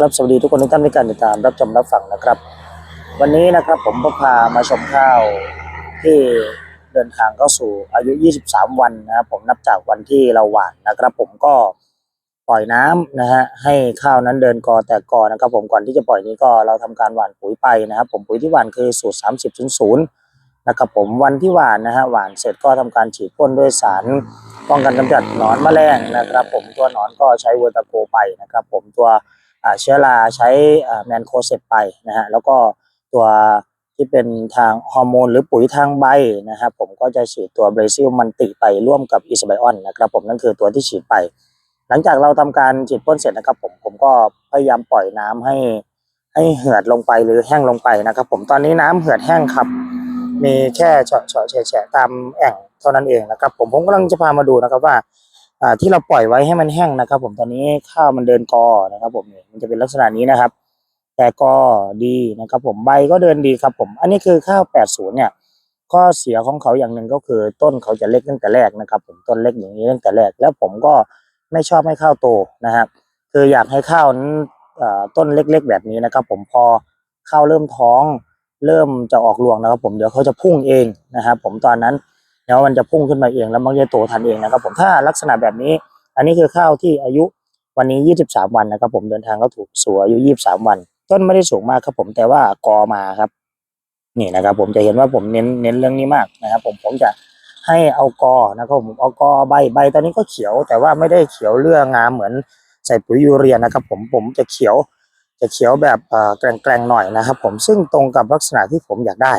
ครับสวัสดีทุกคนทุกท่านในการติดตามรับชมรับฟังนะครับ วันนี้นะครับผมพามาชมข้าวที่เดินทางเข้าสู่อายุ 23 วันนะครับผมนับจากวันที่เราหว่านนะครับ ผมก็ปล่อยน้ำนะฮะให้ข้าวนั้นเดินกอแต่กอนะครับ ผมก่อนที่จะปล่อยนี้ก็เราทำการหว่านปุ๋ยไปนะครับ ผมปุ๋ยที่หว่านคือสูตร 30 0นะครับผมวันที่หว่านนะฮะหว่านเสร็จก็ทำการฉีดพ่นด้วยสารป้องกันกำจัดหนอนแมลงนะครับ ผมตัวหนอนก็ใช้เวอร์ตาโกไปนะครับ ผมตัว เชื้อราใช้แมนโคเซปไปนะฮะแล้วก็ตัวที่เป็นทางฮอร์โมนหรือปุ๋ยทางใบนะครับผมก็จะฉีดตัวเบรซิลมันติไปร่วมกับอิสไบออนนะครับผมนั่นคือตัวที่ฉีดไป หลังจากเราทำการฉีดพ่นเสร็จนะครับผมผมก็พยายามปล่อยน้ำให้ให้เหือดลงไปหรือแห้งลงไปนะครับผมตอนนี้น้ำเหือดแห้งครับ มีแค่เฉาะเฉาะแฉะแฉะตามแอ่งเท่านั้นเองนะครับผมผมกำลังจะพามาดูนะครับว่า อ่าที่เราปล่อยไว้ให้มันแห้งนะครับ ผมตอนนี้ข้าวมันเดินกอนะครับ ผมมันจะเป็นลักษณะนี้นะครับ แต่กอดีนะครับ ผมใบก็เดินดีครับ ผม อันนี้คือข้าว 80 เนี่ยข้อเสียของเขาอย่างหนึ่งก็คือต้นเขาจะเล็กตั้งแต่แรกนะครับ ผมต้นเล็กอย่างนี้ตั้งแต่แรก แล้วผมก็ไม่ชอบให้ข้าวโตนะครับคืออยากให้ข้าวนั้นต้นเล็กๆ แบบนี้นะครับ ผมพอข้าวเริ่มท้อง เริ่มจะออกรวงนะครับ ผมเดี๋ยวเขาจะพุ่งเองนะครับ ผมตอนนั้น แล้วมันจะพุ่งขึ้นมาเองแล้วมันจะโตทันเองนะครับผมถ้าลักษณะแบบนี้ อันนี้คือข้าวที่อายุวันนี้ 23 วันนะครับผมเดินทางก็ถูกสู่อายุ 23 วัน ต้นไม่ได้สูงมากครับผมแต่ว่ากอมาครับ นี่นะครับ ผมจะเห็นว่าผมเน้นเน้นเรื่องนี้มากนะครับ ผมผมจะให้เอากอนะครับผมเอากอใบใบตอนนี้ก็เขียว แต่ว่าไม่ได้เขียวเรื่องงามเหมือนใส่ปุ๋ยยูเรียนะครับ ผมผมจะเขียวจะเขียวแบบแกลงๆหน่อยนะครับ ผมซึ่งตรงกับลักษณะที่ผมอยากได้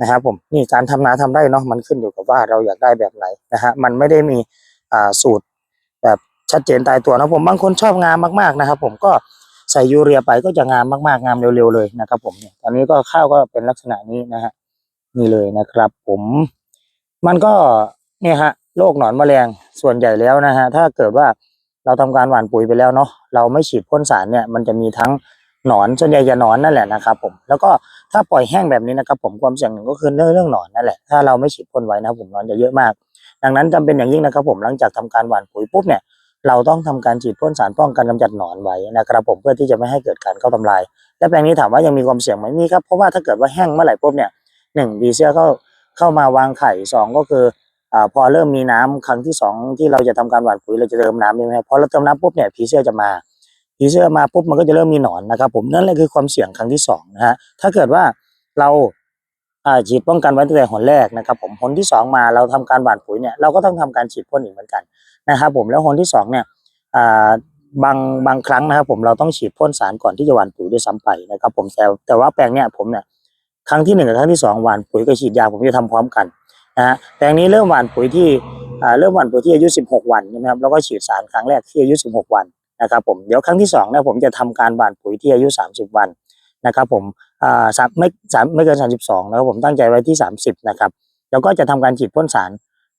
นะครับผมนี่การทำนาทำไร่เนาะมันขึ้นอยู่กับว่าเราอยากได้แบบไหนนะฮะมันไม่ได้มีอ่าสูตรแบบชัดเจนตายตัวนะผมบางคนชอบงามมากๆนะครับ ผมก็ใส่ยูเรียไปก็จะงามมากๆงามเร็วๆเลยนะครับ ผมเนี่ยตอนนี้ก็ข้าวก็เป็นลักษณะนี้นะฮะนี่เลยนะครับ ผม มันก็เนี่ยฮะโรคหนอนแมลงส่วนใหญ่แล้วนะฮะถ้าเกิดว่าเราทำการหว่านปุ๋ยไปแล้วเนาะเราไม่ฉีดพ่นสารเนี่ยมันจะมีทั้ง หนอนส่วนใหญ่จะหนอนนั่นแหละนะครับผมแล้วก็ถ้าปล่อยแห้งแบบนี้นะครับผมความเสี่ยงหนึ่งก็คือเรื่องเรื่องหนอนนั่นแหละถ้าเราไม่ฉีดพ่นไว้นะครับผมหนอนจะเยอะมาก ดังนั้นจำเป็นอย่างยิ่งนะครับผมหลังจากทำการหว่านปุ๋ยปุ๊บเนี่ยเราต้องทำการฉีดพ่นสารป้องกันกำจัดหนอนไว้นะครับผมเพื่อที่จะไม่ให้เกิดการเข้าทำลาย และแปลงนี้ถามว่ายังมีความเสี่ยงไหมมีครับเพราะว่าถ้าเกิดว่าแห้งเมื่อไหร่ปุ๊บเนี่ยหนึ่งบีเซียเข้าเข้ามาวางไข่สองก็คืออ่าพอเริ่มมีน้ำครั้งที่สองที่เราจะทำการหว่านปุ๋ยเราจะเติมน้ำใช่ไหมพอเราเติมน้ำปุ๊บเนี่ยผีเสื้อจะมา ผีเสื้อมาปุ๊บมันก็จะเริ่มมีหนอนนะครับผมนั่นแหละคือความเสี่ยงครั้งที่สองนะฮะถ้าเกิดว่าเราฉีดป้องกันไว้ตั้งแต่หนแรกนะครับผมหนที่สองมาเราทำการหว่านปุ๋ยเนี่ยเราก็ต้องทำการฉีดพ่นอีกเหมือนกันนะครับผมแล้วหนที่สองเนี่ยบางบางครั้งนะครับผมเราต้องฉีดพ่นสารก่อนที่จะหว่านปุ๋ยด้วยซ้ำไปนะครับผมแต่แต่ว่าแปลงเนี่ยผมเนี่ยครั้งที่หนึ่งกับครั้งที่สองหว่านปุ๋ยกับฉีดยาผมจะทำพร้อมกันนะฮะแปลงนี้เริ่มหว่านปุ๋ยที่เริ่มหว่านปุ๋ยที่อายุ 16 วันนะครับแล้วก็ฉีดสารครั้งแรกที่อายุ 16 วัน นะครับผมเดี๋ยวครั้งที่สองเนี่ยผมจะทำการหว่านปุ๋ยที่อายุ 30 วันนะครับผมอ่าสามไม่สามไม่เกิน 32นะครับผมตั้งใจไว้ที่ 30นะครับแล้วก็จะทำการฉีดพ่นสาร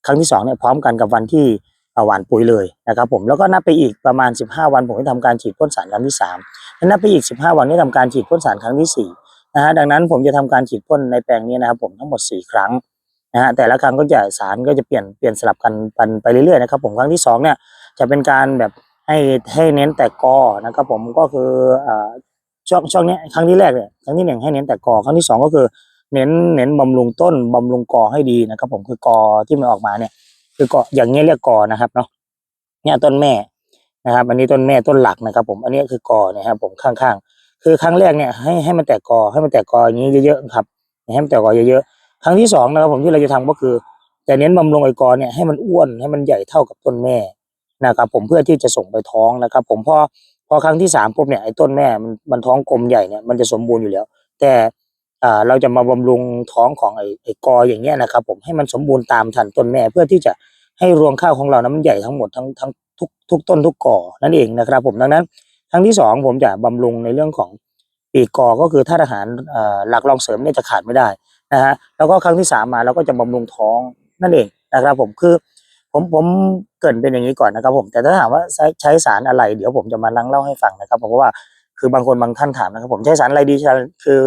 ครั้งที่สองเนี่ยพร้อมกันกับวันที่หว่านปุ๋ยเลยนะครับผมแล้วก็นับไปอีกประมาณ 15 วันผมจะทำการฉีดพ่นสารครั้งที่3แล้วนับไปอีก 15 วันนี้ทำการฉีดพ่นสารครั้งที่สี่นะฮะดังนั้นผมจะทำการฉีดพ่นในแปลงนี้นะครับผมทั้งหมด 4 ครั้งนะฮะแต่ละครั้งก็จะสารก็จะเปลี่ยนเปลี่ยนสลับกันไปเรื่อยๆนะครับผมครั้งที่สองเนี่ยจะเป็นการแบบ ให้ให้เน้นแต่กอนะครับผมก็คืออ่าช่วงช่วงนี้ครั้งที่แรกเนี่ยครั้งที่หนึ่งให้เน้นแต่กอครั้งที่สองก็คือเน้นเน้นบำรุงต้นบำรุงกอให้ดีนะครับ ผมคือกอที่มันออกมาเนี่ย คือกออย่างเงี้ยเรียกกอนะครับเนาะเนี่ยต้นแม่นะครับ อันนี้ต้นแม่ต้นหลักนะครับ ผมอันนี้คือกอเนะครับ ผมข้างๆ คือครั้งแรกเนี่ยให้ให้มันแตกกอให้มันแตกกออย่างนี้เยอะๆครับให้มันแตกกอเยอะๆครั้งที่สองนะครับผมที่เราจะทำก็คือจะเน้นบำรุงไอ้กอเนี่ยให้มันอ้วนให้มันใหญ่เท่ากับต้นแม่ นะครับผมเพื่อที่จะส่งไปท้องนะครับ ผมพอพอครั้งที่สามปุ๊บเนี่ยไอ้ต้นแม่มันมันท้องกลมใหญ่เนี่ยมันจะสมบูรณ์อยู่แล้ว แต่อ่าเราจะมาบำรุงท้องของไอ้ไอ้กออย่างเงี้ยนะครับ ผมให้มันสมบูรณ์ตามทันต้นแม่เพื่อที่จะให้รวงข้าวของเรานั้นมันใหญ่ทั้งหมดทั้งทั้งทุกทุกต้นทุกกอนั่นเองนะครับ ผมดังนั้นครั้งที่สองผมจะบำรุงในเรื่องของปีกกอก็คือธาตุอาหารอ่หลักรองเสริมเนี่ยจะขาดไม่ได้นะฮะแล้วก็ครั้งที่สามมาเราก็จะบำรุงท้องนั่นเองนะครับ ผมคือ ผมผมเกินเป็นอย่างนี้ก่อนนะครับผมแต่ถ้าถามว่าใช้ใช้สารอะไร เดี๋ยวผมจะมานั่งเล่าให้ฟังนะครับเพราะว่าคือบางคนบางท่านถามนะครับ ผมใช้สารอะไรดีใช่คือ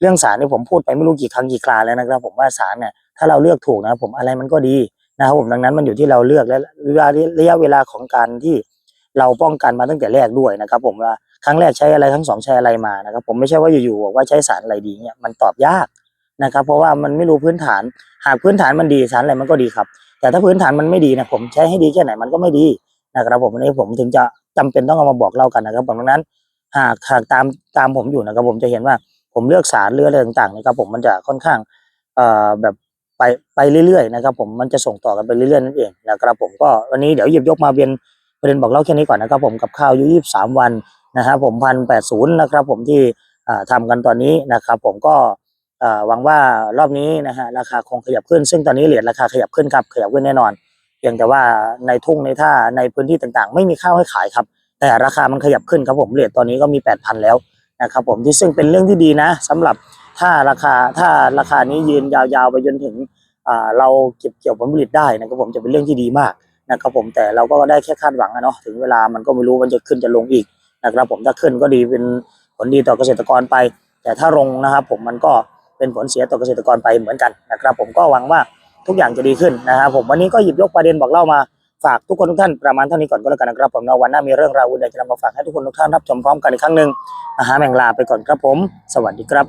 เรื่องสารนี่ผมพูดไปไม่รู้กี่ครั้งกี่คราแล้วนะครับ ผมว่าสารเนี่ยถ้าเราเลือกถูกนะครับผมอะไรมันก็ดีนะครับผมดังนั้นมันอยู่ที่เราเลือกและระยะระยะเวลาของการที่เราป้องกันมาตั้งแต่แรกด้วยนะครับ ผมว่าครั้งแรกใช้อะไรทั้งสองใช้อะไรมานะครับ ผมไม่ใช่ว่าอยู่ๆบอกว่าใช้สารอะไรดีเนี่ยมันตอบยากนะครับ เพราะว่ามันไม่รู้พื้นฐาน หากพื้นฐานมันดีสารอะไรมันก็ดีครับ แต่ถ้าพื้นฐานมันไม่ดีนะผมใช้ให้ดีแค่ไหนมันก็ไม่ดีนะครับผมวันนี้ผมถึงจะจำเป็นต้องเอามาบอกเล่ากันนะครับผมดังนั้นหากหากตามตามผมอยู่นะครับผมจะเห็นว่าผมเลือกสารเลือกอะไรต่างๆนะครับผมมันจะค่อนข้างเอ่อแบบไปไปเรื่อยๆนะครับผมมันจะส่งต่อกันไปเรื่อยๆนั่นเองนะครับผมก็วันนี้เดี๋ยวหยิบยกมาเป็นประเด็นบอกเล่าแค่นี้ก่อนนะครับผมกับข้าวอายุ23วันนะครับผมพันแปดศูนย์นะครับผมที่อ่าทำกันตอนนี้นะครับผมก็ หวังว่ารอบนี้นะฮะราคาคงขยับขึ้น ซึ่งตอนนี้เหรียญราคาขยับขึ้นครับขยับขึ้นแน่นอนเพียงแต่ว่าในทุ่งในท่าในพื้นที่ต่างๆ ไม่มีข้าวให้ขายครับ แต่ราคามันขยับขึ้นครับผมเหรียญตอนนี้ก็มี 8,000 แล้วนะครับผมที่ซึ่งเป็นเรื่องที่ดีนะสำหรับถ้าราคาถ้าราคานี้ยืนยาวๆไปจนถึงเราเก็บเกี่ยวผลผลิตได้นะครับผมจะเป็นเรื่องที่ดีมากนะครับผมแต่เราก็ได้แค่คาดหวังอะเนาะถึงเวลามันก็ไม่รู้มันจะขึ้นจะลงอีกนะครับผมถ้าขึ้นก็ดีเป็นผลดีต่อเกษตรกรไป แต่ถ้าลงนะครับผมมันก็ เป็นผลเสียต่อเกษตรกรไปเหมือนกันนะครับ ผมก็หวังว่าทุกอย่างจะดีขึ้นนะครับผมวันนี้ก็หยิบยกประเด็นบอกเล่ามาฝากทุกคนทุกท่านประมาณเท่านี้ก่อนก็แล้วกันนะครับผมในวันหน้ามีเรื่องราวอื่นใดจะนำมาฝากให้ทุกคนทุกท่านรับชมพร้อมกันอีกครั้งหนึ่งอาหาแมงลาไปก่อนครับผม สวัสดีครับ